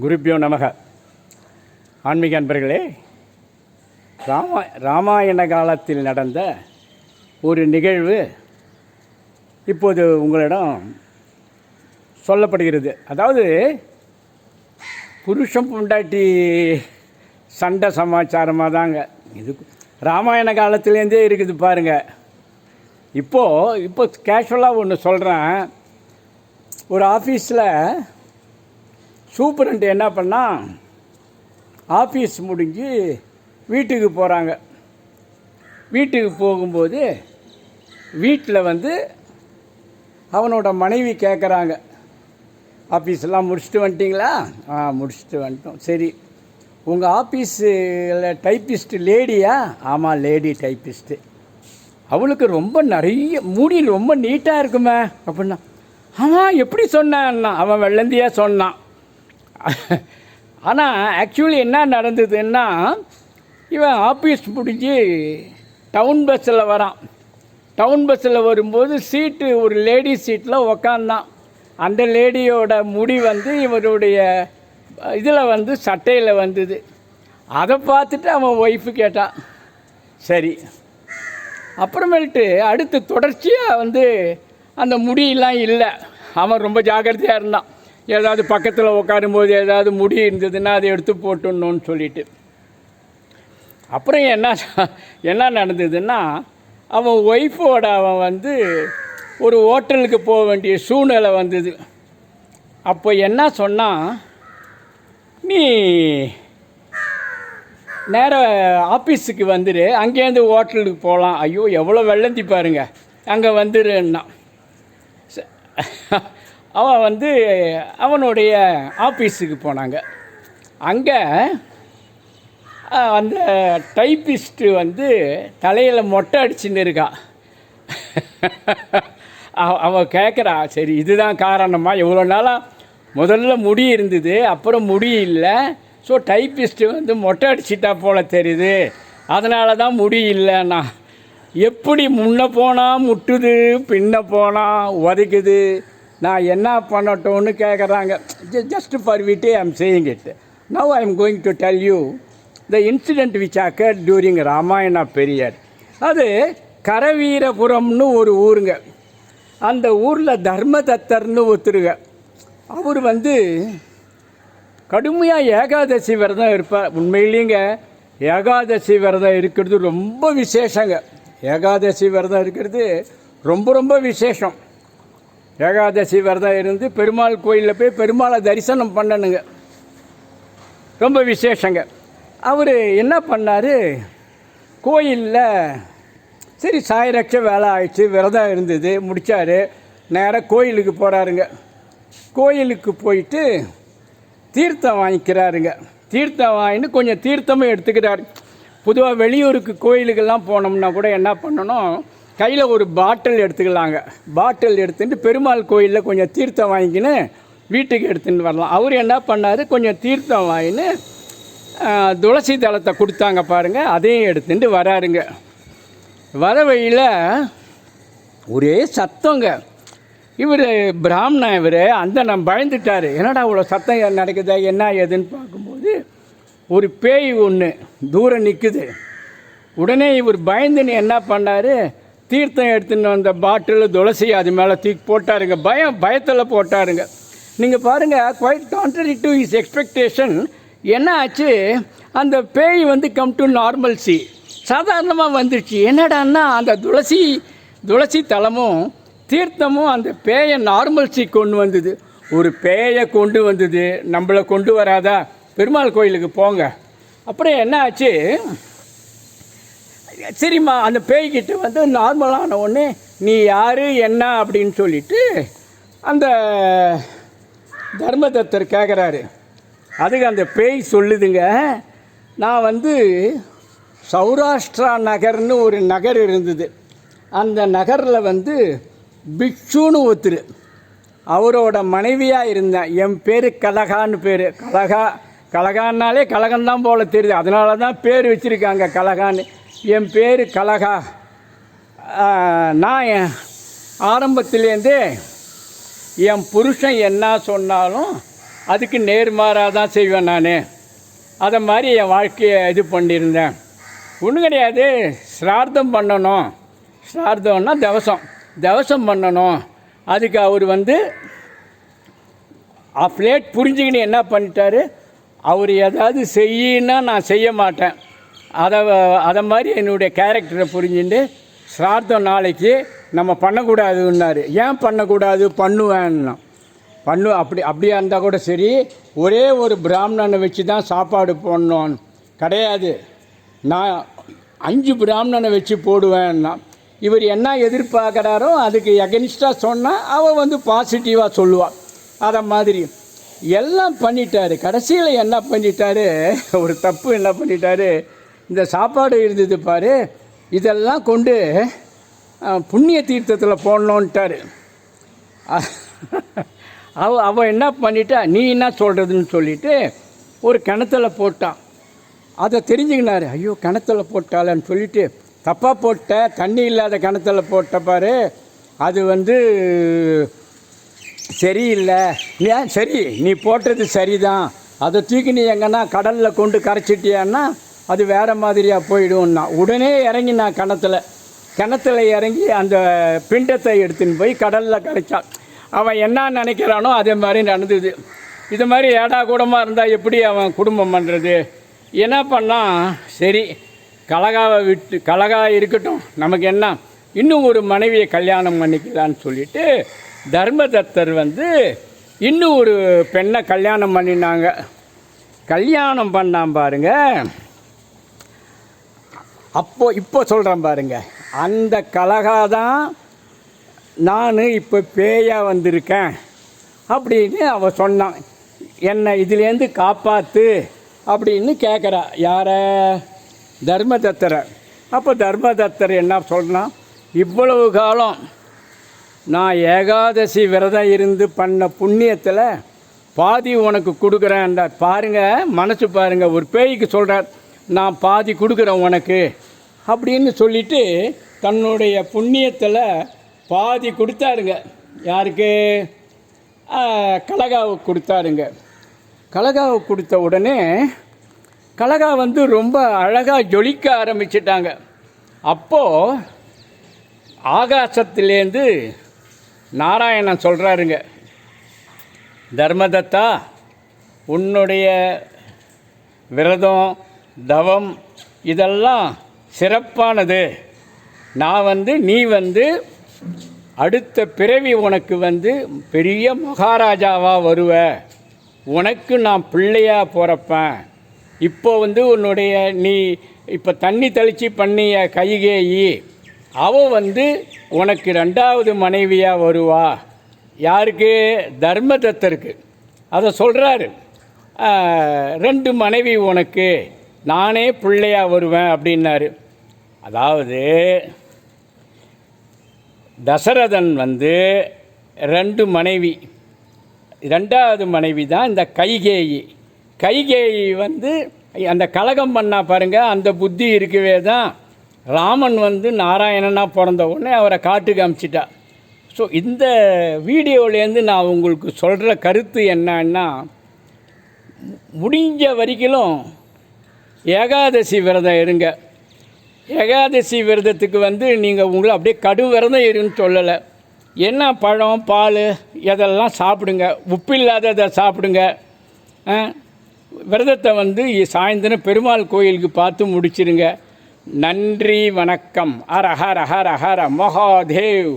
குருப்பியோ நமக. ஆன்மீக அன்பர்களே ராமா ராமாயண காலத்தில் நடந்த ஒரு நிகழ்வு இப்போது உங்களிடம் சொல்லப்படுகிறது. அதாவது புருஷம் பொண்டாட்டி சண்டை சமாச்சாரமாக தாங்க இது ராமாயண காலத்துலேருந்தே இருக்குது பாருங்கள் இப்போது இப்போ கேஷுவலாக ஒன்று சொல்கிறேன் ஒரு ஆஃபீஸில் சூப்பரண்ட் என்ன பண்ணால் ஆஃபீஸ் முடிஞ்சு வீட்டுக்கு போகிறாங்க வீட்டுக்கு போகும்போது வீட்டில் வந்து அவனோட மனைவி கேட்குறாங்க ஆஃபீஸ்லாம் முடிச்சுட்டு வந்துட்டிங்களா? ஆ முடிச்சுட்டு வந்துட்டோம். சரி. உங்கள் ஆஃபீஸில் டைப்பிஸ்ட் லேடியா? ஆமாம் லேடி டைப்பிஸ்ட்டு அவளுக்கு ரொம்ப நிறைய மூடி ரொம்ப நீட்டாக இருக்குமே அப்படின்னா. ஆமாம் எப்படி சொன்னான்னா அவன் வெள்ளந்தியாக சொன்னான். ஆனால் ஆக்சுவலி என்ன நடந்ததுன்னா இவன் ஆஃபீஸ் முடிஞ்சு டவுன் பஸ்ஸில் வரான். டவுன் பஸ்ஸில் வரும்போது சீட்டு ஒரு லேடி சீட்டில் உக்காந்தான். அந்த லேடியோட முடி வந்து இவருடைய இதில் வந்து சட்டையில் வந்தது. அதை பார்த்துட்டு அவன் ஒய்ஃபு கேட்டான். சரி. அப்புறமேல்ட்டு அடுத்து தொடர்ச்சியாக வந்து அந்த முடியெல்லாம் இல்லை. அவன் ரொம்ப ஜாக்கிரதையாக இருந்தான். ஏதாவது பக்கத்தில் உட்காரும்போது ஏதாவது முடி இருந்ததுன்னா அதை எடுத்து போட்டுடணும்னு சொல்லிட்டு. அப்புறம் என்ன என்ன நடந்ததுன்னா அவன் ஒய்ஃபோட அவன் வந்து ஒரு ஹோட்டலுக்கு போக வேண்டிய சூழ்நிலை வந்தது. அப்போ என்ன சொன்னால் நீ நேராக ஆஃபீஸுக்கு வந்துடு அங்கேருந்து ஹோட்டலுக்கு போகலாம் ஐயோ எவ்வளோ வெள்ளந்தி பாருங்க அங்கே வந்துடுன்னா அவன் வந்து அவனுடைய ஆஃபீஸுக்கு போனாங்க. அங்கே அந்த டைப்பிஸ்ட்டு வந்து தலையில் மொட்டை அடிச்சுன்னு இருக்கா. அவ- கேட்குறா சரி இதுதான் காரணமாக இவ்வளோ நாளாக முதல்ல முடி இருந்தது அப்புறம் முடி இல்லை. ஸோ டைப்பிஸ்ட்டு வந்து மொட்டை அடிச்சிட்டா போல தெரியுது. அதனால தான் முடி இல்லைன்னா. எப்படி முன்ன போனால் முட்டுது பின்ன போனால் உதைக்குது நான் என்ன பண்ணட்டும்னு கேட்குறாங்க ஜஸ்ட் ஃபார் விட்டு I am saying it now I am going to tell you the incident which occur during Ramayana period அது கரவீரபுரம்னு ஒரு ஊருங்க. அந்த ஊரில் தர்மதத்தர்னு ஒருத்தருங்க. அவர் வந்து கடுமையாக ஏகாதசி விரதம் இருப்பார். உண்மையிலேங்க ஏகாதசி விரதம் இருக்கிறது ரொம்ப விசேஷங்க. ஏகாதசி விரதம் இருக்கிறது ரொம்ப ரொம்ப விசேஷம். ஏகாதசி விரதம் இருந்து பெருமாள் கோயிலில் போய் பெருமாளை தரிசனம் பண்ணணுங்க. ரொம்ப விசேஷங்க. அவர் என்ன பண்ணார்? கோயிலில் சரி சாயரட்ச வேலை ஆயிடுச்சு விரதம் இருந்தது முடித்தார் நேராக கோயிலுக்கு போகிறாருங்க கோயிலுக்கு போயிட்டு தீர்த்தம் வாங்கிக்கிறாருங்க. தீர்த்தம் வாங்கிட்டு கொஞ்சம் தீர்த்தமும் எடுத்துக்கிறாரு. பொதுவாக வெளியூருக்கு கோயிலுக்கெல்லாம் போனோம்னா கூட என்ன பண்ணணும்? கையில் ஒரு பாட்டில் எடுத்துக்கலாங்க. பாட்டில் எடுத்துட்டு பெருமாள் கோயிலில் கொஞ்சம் தீர்த்தம் வாங்கிக்கின்னு வீட்டுக்கு எடுத்துகிட்டு வரலாம். அவர் என்ன பண்ணார்? கொஞ்சம் தீர்த்தம் வாங்கின்னு துளசி தளத்தை கொடுத்தாங்க பாருங்கள் அதையும் எடுத்துட்டு வராருங்க. வர வழியில் ஒரே சத்தங்க. இவர் பிராமணன் இவர். அந்த நம்ம பயந்துட்டார். என்னடா இவ்வளோ சத்தம் நடக்குதா? என்ன ஏதுன்னு பார்க்கும்போது ஒரு பேய் ஒன்று தூரம் நிற்குது உடனே இவர் பயந்துன்னு என்ன பண்ணார்? தீர்த்தம் எடுத்துன்னு வந்த பாட்டில் துளசி அது மேலே தூக்கி போட்டாருங்க. பயம் பயத்தில் போட்டாருங்க. நீங்கள் பாருங்கள் quite contrary to is expectation என்ன ஆச்சு? அந்த பேய் வந்து கம் டு நார்மல்சி சாதாரணமாக வந்துடுச்சு என்னடான்னா அந்த துளசி துளசி தலமும் தீர்த்தமும் அந்த பேயை நார்மல்சி கொண்டு வந்தது. ஒரு பேயை கொண்டு வந்தது. நம்மளை கொண்டு வராதா? பெருமாள் கோயிலுக்கு போங்க. அப்புறம் என்ன ஆச்சு? சரிம்மா அந்த பேய்கிட்ட வந்து நார்மலான உடனே நீ யார் என்ன? அப்படின்னு சொல்லிட்டு அந்த தர்மதத்தர் கேட்குறாரு அதுக்கு அந்த பேய் சொல்லுதுங்க நான் வந்து சௌராஷ்டிரா நகர்னு ஒரு நகர் இருந்தது. அந்த நகரில் வந்து பிக்ஷுன்னு ஒருத்தர். அவரோட மனைவியாக இருந்தேன். என் பேர் கலகான்னு பேர். கலகா கலகான்னாலே கலகம்தான் போல தெரியுது. அதனால தான் பேர் வச்சுருக்காங்க கலகான்னு. என் பேர் கலகா. நான் என் என் புருஷன் என்ன சொன்னாலும் அதுக்கு நேர்மாறாக தான் செய்வேன் நான். அதை மாதிரி என் வாழ்க்கையை இது பண்ணியிருந்தேன். ஒன்றும் கிடையாது ஸ்ரார்த்தம் பண்ணணும். ஸ்ரார்த்தம்னா தவசம். தவசம் பண்ணணும். அதுக்கு அவர் வந்து லேட் புரிஞ்சுக்கின்னு என்ன பண்ணிட்டாரு? அவர் ஏதாவது செய்யினா நான் செய்ய மாட்டேன். அதை அதை மாதிரி என்னுடைய கேரக்டரை புரிஞ்சுட்டு சிரார்த்தம் நாளைக்கு நம்ம பண்ணக்கூடாதுன்னாரு. ஏன் பண்ணக்கூடாது? பண்ணுவேன்னா. பண்ணு அப்படி அப்படியா இருந்தால் கூட சரி ஒரே ஒரு பிராமணனை வச்சு தான் சாப்பாடு போடணும். கிடையாது. நான் அஞ்சு பிராமணனை வச்சு போடுவேன்னா. இவர் என்ன எதிர்பார்க்குறாரோ அதுக்கு எகனிஸ்டாக சொன்னால் அவள் வந்து பாசிட்டிவாக சொல்லுவாள் அதை மாதிரி. எல்லாம் பண்ணிட்டாரு. கடைசியில் என்ன பண்ணிட்டாரு? ஒரு தப்பு என்ன பண்ணிட்டாரு? இந்த சாப்பாடு இருந்தது பாரு இதெல்லாம் கொண்டு புண்ணிய தீர்த்தத்தில் போடணுன்ட்டாரு அவ அவன் என்ன பண்ணிட்டா நீ என்ன சொல்கிறதுன்னு சொல்லிட்டு ஒரு கிணத்துல போட்டான். அதை தெரிஞ்சுக்கினாரு ஐயோ கிணத்துல போட்டாளன்னு சொல்லிட்டு தப்பாக போட்ட தண்ணி இல்லாத கிணத்துல போட்ட பாரு அது வந்து சரியில்லை. ஏன் சரி நீ போட்டது சரிதான். அதை தூக்கி நீ எங்கன்னா கடலில் கொண்டு கரைச்சிட்டியான்னா அது வேறு மாதிரியாக போயிடும்னா உடனே இறங்கி நான் கிணத்துல. கிணத்துல இறங்கி அந்த பிண்டத்தை எடுத்துன்னு போய் கடலில் கரைச்சான் அவன் என்ன நினைக்கிறானோ அதே மாதிரி நடந்தது. இது மாதிரி ஏடா கூடமாக இருந்தால் எப்படி அவன் குடும்பம் பண்ணுறது என்ன பண்ணான் சரி கலகாவை விட்டு கலகா இருக்கட்டும் நமக்கு என்ன? இன்னும் ஒரு மனைவியை கல்யாணம் பண்ணிக்கலான்னு சொல்லிட்டு தர்மதத்தர் வந்து இன்னும் ஒரு பெண்ணை கல்யாணம் பண்ணினாங்க. கல்யாணம் பண்ணான் பாருங்க. அப்போ இப்போ சொல்கிறேன் பாருங்க. அந்த கலகா தான் நான் இப்போ பேயாக வந்திருக்கேன் அப்படின்னு அவள் சொன்னான். என்னை இதுலேருந்து காப்பாற்று அப்படின்னு கேட்குறா யாரை? தர்மதத்தரை. அப்போ தர்மதத்தர் என்ன சொல்றான் இவ்வளவு காலம் நான் ஏகாதசி விரதம் இருந்து பண்ண புண்ணியத்தில் பாதி உனக்கு கொடுக்குறேன்டார் பாருங்க மனசு பாருங்கள் ஒரு பேய்க்கு சொல்கிறார் நான் பாதி கொடுக்குறேன் உனக்கு அப்படின்னு சொல்லிட்டு தன்னுடைய புண்ணியத்தில் பாதி கொடுத்தாருங்க. யாருக்கு? கலகாவுக்கு கொடுத்தாருங்க. கலகாவுக்கு கொடுத்த உடனே கலகா வந்து ரொம்ப அழகாக ஜொலிக்க ஆரம்பிச்சிட்டாங்க. அப்போது ஆகாசத்திலேருந்து நாராயணன் சொல்கிறாருங்க தர்மதத்தா உன்னுடைய விரதம் தவம் இதெல்லாம் சிறப்பானது. நான் வந்து நீ வந்து அடுத்த பிறவி உனக்கு வந்து பெரிய மகாராஜாவாக வருவ. உனக்கு நான் பிள்ளையாக பிறப்பேன். இப்போ வந்து உன்னுடைய நீ இப்போ தண்ணி தெளித்து பண்ணிய கைகேயி அவ வந்து உனக்கு ரெண்டாவது மனைவியாக வருவா. யாருக்கு? தர்மதத்தருக்கு. அதை சொல்கிறாரு ரெண்டு மனைவி உனக்கு. நானே பிள்ளையாக வருவேன் அப்படின்னாரு. அதாவது தசரதன் வந்து ரெண்டு மனைவி ரெண்டாவது மனைவி தான் இந்த கைகேயி. கைகேயி வந்து அந்த கலகம் பண்ணா பாருங்க அந்த புத்தி இருக்கவே தான் ராமன் வந்து நாராயணனாக பிறந்த உடனே அவரை காட்டுக்கு அமிச்சிட்டா ஸோ இந்த வீடியோலேருந்து நான் உங்களுக்கு சொல்கிற கருத்து என்னன்னா முடிஞ்ச வரைக்கும் ஏகாதசி விரதம் இருங்க. ஏகாதசி விரதத்துக்கு வந்து நீங்கள் உங்களை அப்படியே கடு விரதம் இருன்னு சொல்லலை. என்ன பழம் பால் இதெல்லாம் சாப்பிடுங்க. உப்பு இல்லாததை சாப்பிடுங்க. விரதத்தை வந்து சாயந்தரம் பெருமாள் கோயிலுக்கு பார்த்து முடிச்சிருங்க. நன்றி வணக்கம். ஹர ஹர ஹர ஹர. மகாதேவ்.